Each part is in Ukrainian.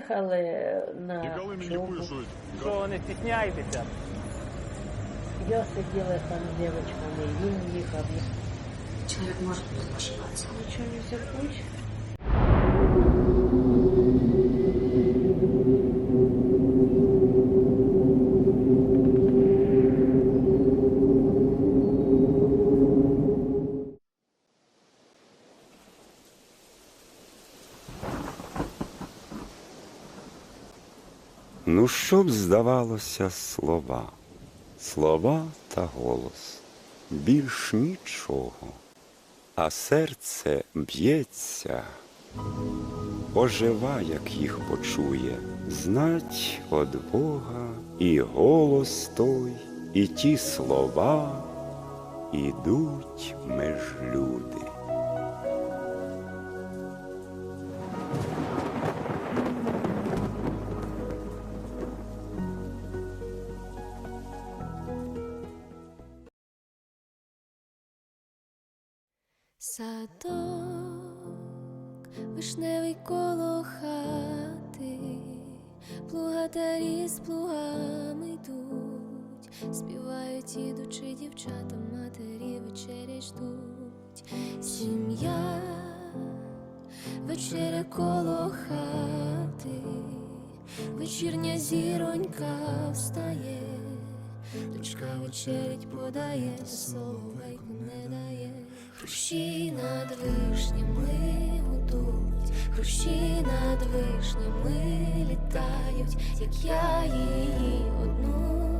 Їхали на мені пишуть, Що не стісняєтеся? Я сиділа там з дівчинами, він їхав. Человек может просто ошибаться. Нічого не забудь. Ну, що б здавалося слова, слова та голос, більш нічого, а серце б'ється, ожива, як їх почує, знать од Бога і голос той, і ті слова ідуть меж люди. Садок, вишневий коло хати, плугатарі з плугами йдуть, співають ідучи дівчата, матері вечерять ждуть. Сім'я, вечеря коло хати, вечірня зіронька встає, дочка вечерять подає, дає. Хрущі над вишнями гудуть, хрущі над вишнями літають, як я її одну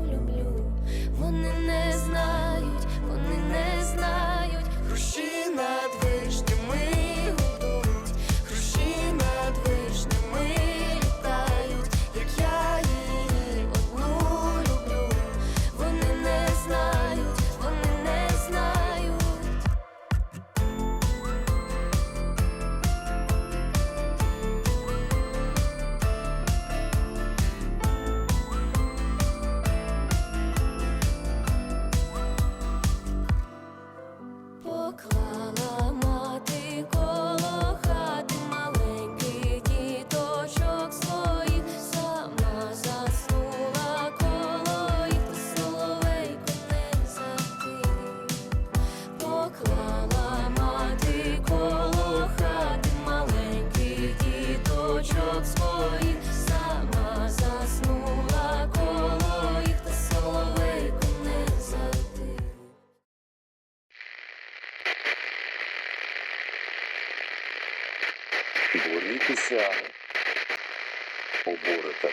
Борітеся, поборете.